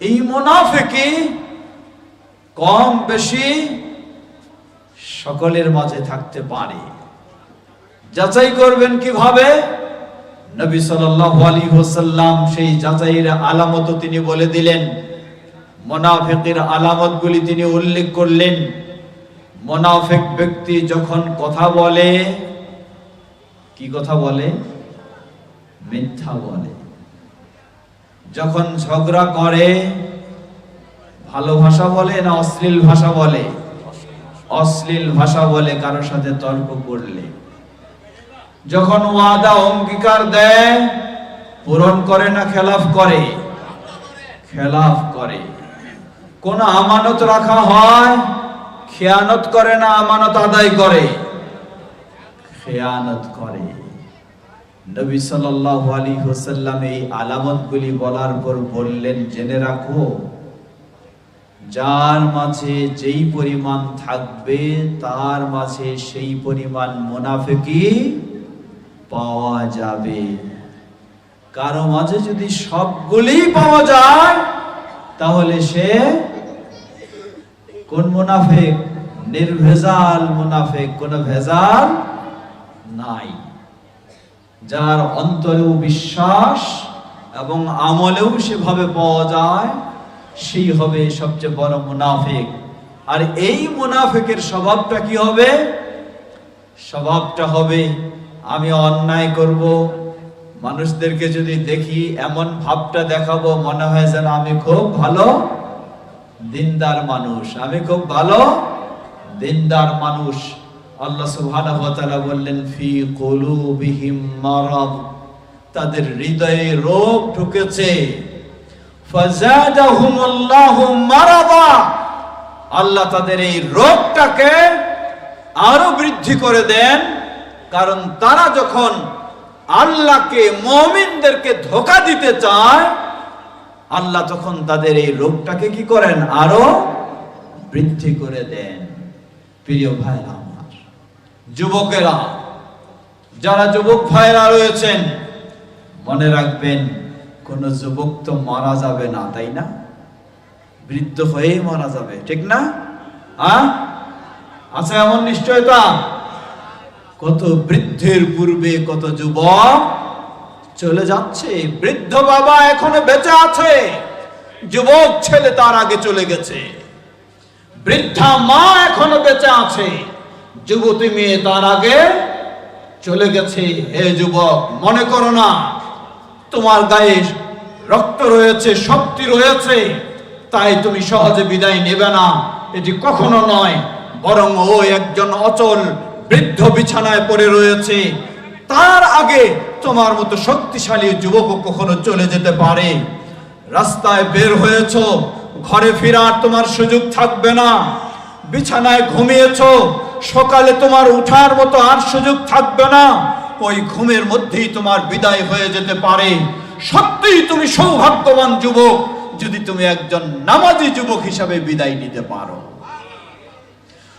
এই মুনাফেকি কম বেশি সকলের মাঝে থাকতে পারে। যাচাই করবেন কীভাবে? নবী সাল্লাল্লাহু আলাইহি ওয়াসাল্লাম সেই যাচাইয়ের আলামত তিনি বলে দিলেন। মুনাফিকের আলামতগুলি তিনি উল্লেখ করলেন। মুনাফিক ব্যক্তি যখন কথা বলে, কি কথা বলে? মিথ্যা বলে। যখন ঝগড়া করে, ভালো ভাষা বলে না অশ্লীল ভাষা বলে? অশ্লীল ভাষা বলে কারোর সাথে তর্ক করলে। যখন ওয়াদা, অঙ্গীকার দেয়, পূরণ করে না খেলাফ করে? খেলাফ করে। কোন আমানত রাখা হয়? খেয়ানত করে না আমানত আদায় করে? খেয়ানত করে। নবী সাল্লাল্লাহু আলাইহি ওয়াসাল্লাম এই আলামতগুলি বলার পর বললেন, জেনে রাখো, যার মাঝে যেই পরিমাণ থাকবে, তার মাঝে সেই পরিমাণ মুনাফিকি পাওয়া যাবে। কারও মাঝে যদি সবগুলি পাওয়া যায়, তাহলে সে কোন মুনাফিক? নির্ভেজাল মুনাফেক, কোন ভেজাল নাই। যার অন্তরেও বিশ্বাস এবং আমলেও সেভাবে পাওয়া যায়, সেই হবে সবচেয়ে বড় মুনাফিক। আর এই মুনাফিকের স্বভাবটা কি হবে? স্বভাবটা হবে, আমি অন্যায় করব, মানুষদেরকে যদি দেখি এমন ভাবটা দেখাবো, মনে হয় যেন আমি খুব ভালো দিনদার মানুষ। আমি খুব ভালো দিনদার মানুষ। আল্লাহ সুবহানাহু ওয়া তাআলা বললেন, ফি কুলুবিহিম মারাদ। তাদের হৃদয়ে রোগ ঢুকেছে। ফাজাদাহুমুল্লাহু মারাদা। আল্লাহ তাদের এই রোগটাকে আরও বৃদ্ধি করে দেন, কারণ তারা যখন আল্লাহকে, মুমিনদেরকে ধোকা দিতে চায়, আল্লাহ তখন তাদের এই রোগটাকে কি করেন? আরও বৃদ্ধি করে দেন। প্রিয় ভাইরা যুবকেরা, যারা যুবক ভাইরা রয়েছেন, মনে রাখবেন, কোন যুবক তো মারা যাবে না, তাই না? বৃদ্ধ হয়েই মারা যাবে, ঠিক না? আ আছে এমন নিশ্চয়তা? কত বৃদ্ধের পূর্বে কত যুবক চলে যাচ্ছে, বৃদ্ধ বাবা এখনও বেঁচে আছে, যুবক ছেলে তার আগে চলে গেছে, বৃদ্ধা মা এখনও বেঁচে আছে। যুবতী মেয়ে তার আগে চলে গেছে। হে যুবক, মনে করো না, তোমার গায়ে রক্ত রয়েছে, শক্তি রয়েছে, তাই তুমি সহজে বিদায় নেবে না। এটি কখনো নয়, বরং ও একজন অচল বৃদ্ধ বিছানায় পড়ে রয়েছে। তার আগে তোমার মতো শক্তিশালী যুবক কখনো চলে যেতে পারে। রাস্তায় বের হয়েছ, ঘরে ফেরার তোমার সুযোগ থাকবে না। বিছানায় ঘুমিয়েছ সকালে তোমার উঠার মতো আর সুযোগ থাকবে না। ওই ঘুমের মধ্যেই তোমার বিদায় হয়ে যেতে পারে। সত্যিই তুমি সৌভাগ্যবান যুবক, যদি তুমি একজন নামাজি যুবক হিসাবে বিদায় নিতে পারো।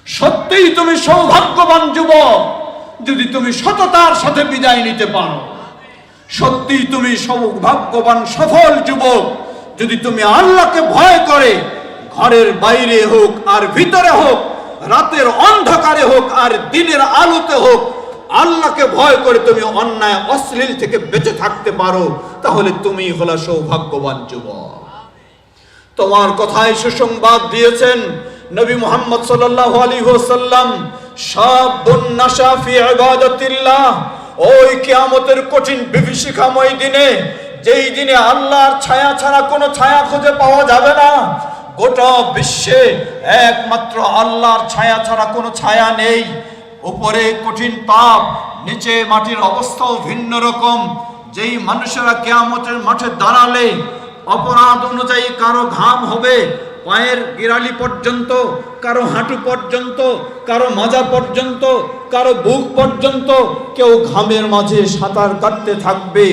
সত্যিই তুমি সৌভাগ্যবান যুবক, যদি তুমি সততার সাথে বিদায় নিতে পারো। সত্যিই তুমি সৌভাগ্যবান, সফল যুবক, যদি তুমি আল্লাহকে ভয় করে, ঘরের বাইরে হোক আর ভিতরে হোক রাতের অন্ধকারে হোক আর দিনের আলোতে হোক, আল্লাহকে ভয় করে তুমি অন্যায় অশ্লীল থেকে বেঁচে থাকতে পারো, তাহলে তুমি হলো সৌভাগ্যবান যুবক। তোমার কথায় সুসংবাদ দিয়েছেন নবী মুহাম্মদ শাবুন নাশা ফি ওই কিয়ামতের কঠিন বিভীষিকাময় দিনে, যেই দিনে আল্লাহর ছায়া ছাড়া কোনো ছায়া খুঁজে পাওয়া যাবে না গোটা বিশ্বে একমাত্র আল্লাহর ছায়া ছাড়া কোনো ছায়া নেই। উপরে কঠিন তাপ নিচে মাটির অবস্থাও ভিন্ন রকম। যেই মানুষেরা কেয়ামতের মাঠে দাঁড়ালে, অপরাধ অনুযায়ী কারও ঘাম হবে পায়ের গিরালি পর্যন্ত, কারও হাঁটু পর্যন্ত, কারও মাজা পর্যন্ত, কারও বুক পর্যন্ত কেউ ঘামের মাঝে সাঁতার কাটতে থাকবে।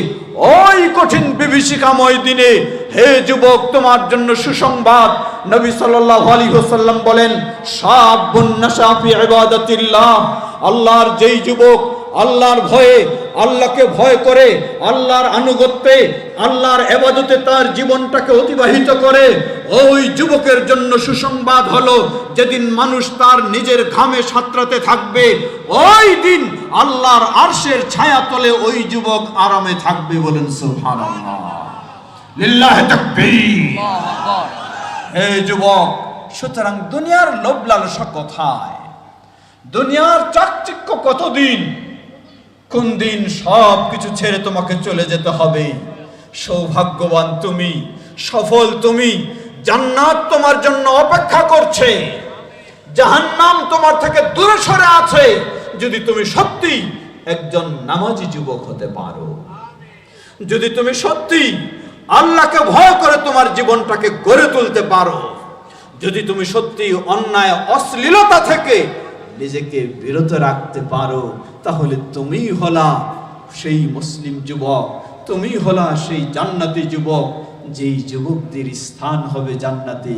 ওই কঠিন বিভীষিকাময় দিনে, হে যুবক, তোমার জন্য সুসংবাদ। নবী সাল্লাল্লাহু আলাইহি ওয়াসাল্লাম বলেন শাবুন নাশা ফি ইবাদাতিল্লাহ। আল্লাহর যেই যুবক আল্লাহর ভয়ে আল্লাহকে ভয় করে আল্লাহর আনুগত্যে আল্লাহর এবাদতে তার জীবনটাকে অতিবাহিত করে। ওই যুবকের জন্য সুসংবাদ হলো যেদিন মানুষ তার নিজের ঘামে সাঁতরাতে থাকবে ওই দিন আল্লাহর আরশের ছায়া তলে ওই যুবক আরামে থাকবে বলেন সুবহানাল্লাহ। লিল্লাহি তাকবীর। হে যুবক সুতরাং দুনিয়ার লোভ লালসা কোথায়? দুনিয়ার চাকচিক্য কতদিন কোন দিন সব কিছু ছেড়ে তোমাকে চলে যেতে হবে। সৌভাগ্যবান তুমি, সফল তুমি, জান্নাত তোমার জন্য অপেক্ষা করছে। জাহান্নাম তোমার থেকে দূরে সরে আছে, যদি তুমি সত্যি একজন নামাজি যুবক হতে পারো। যদি তুমি সত্যি আল্লাহকে ভয় করে তোমার জীবনটাকে গড়ে তুলতে পারো। যদি তুমি সত্যি অন্যায়, অশ্লীলতা থেকে নিজেকে বিরত রাখতে পারো তাহলে তুমি হলা সেই মুসলিম যুবক তুমি হলা সেই জান্নাতি যুবক, যেই যুবকদের স্থান হবে জান্নাতে।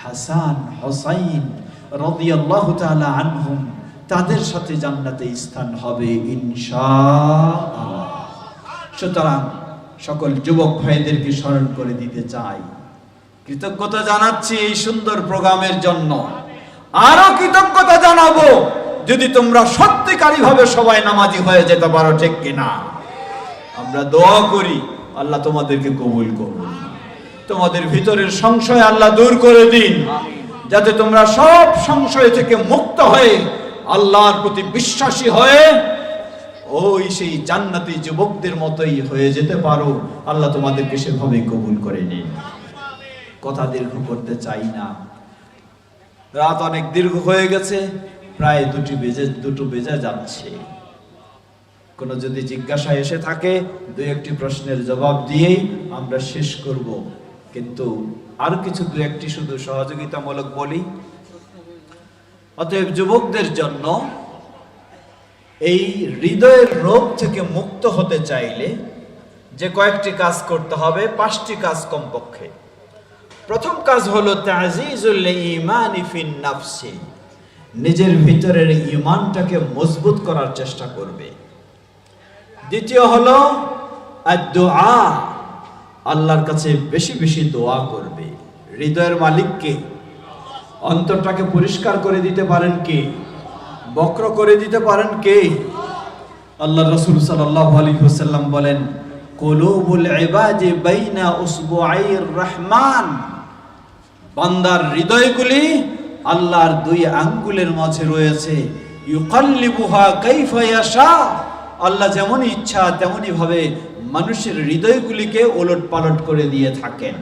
হাসান, হোসাইন রাদিয়াল্লাহু তাআলা আনহুম তাদের সাথে জান্নাতে স্থান হবে সুতরাং সকল যুবক ভাইদেরকে স্মরণ করে দিতে চাই। কৃতজ্ঞতা জানাচ্ছি এই সুন্দর প্রোগ্রামের জন্য। আরও কৃতজ্ঞতা জানাব যদি তোমরা সত্যিকারী ভাবে সবাই নামাজি হয়ে যেতে পারো ঠিক কিনা? আমরা দোয়া করি আল্লাহ তোমাদেরকে কবুল করুন। তোমাদের ভিতরের সংশয় আল্লাহ দূর করে দিন। যাতে তোমরা সব সংশয় থেকে মুক্ত হয়ে আল্লাহর প্রতি বিশ্বাসী হয়ে ওই সেই জান্নাতি যুবকদের মতোই হয়ে যেতে পারো। আল্লাহ তোমাদেরকে সেভাবে কবুল করে নিন। কথা দীর্ঘ করতে চাই না। রাত অনেক দীর্ঘ হয়ে গেছে। প্রায় দুটি বেজে, দুটো বেজে যাচ্ছে। কোনো যদি জিজ্ঞাসা এসে থাকে, দুই একটি প্রশ্নের জবাব দিয়েই আমরা শেষ করব। কিন্তু আর কিছু দু একটি শুধু সহযোগিতামূলক বলি। অতএব যুবকদের জন্য এই হৃদয়ের রোগ থেকে মুক্ত হতে চাইলে যে কয়েকটি কাজ করতে হবে, পাঁচটি কাজ কমপক্ষে। প্রথম কাজ হলো তাজিজুল ইমানি ফিন নাফসি। নিজের ভিতরের ইমানটাকে মজবুত করার চেষ্টা করবে। দ্বিতীয় হলো আল্লাহর কাছে বেশি বেশি দোয়া করবে। হৃদয়ের মালিককে অন্তরটাকে পরিষ্কার করে দিতে পারেন কে? বক্র করে দিতে পারেন কে? আল্লাহ রসুল ওয়াসাল্লাম বলেন বাইনা রহমান। বান্দার হৃদয়গুলি আল্লাহর দুই আঙ্গুলের মাঝে রয়েছে। কাইফা আল্লাহ যেমন ইচ্ছা, তেমনই ভাবে মানুষের হৃদয়গুলিকে ওলট পালট করে দিয়ে থাকেন।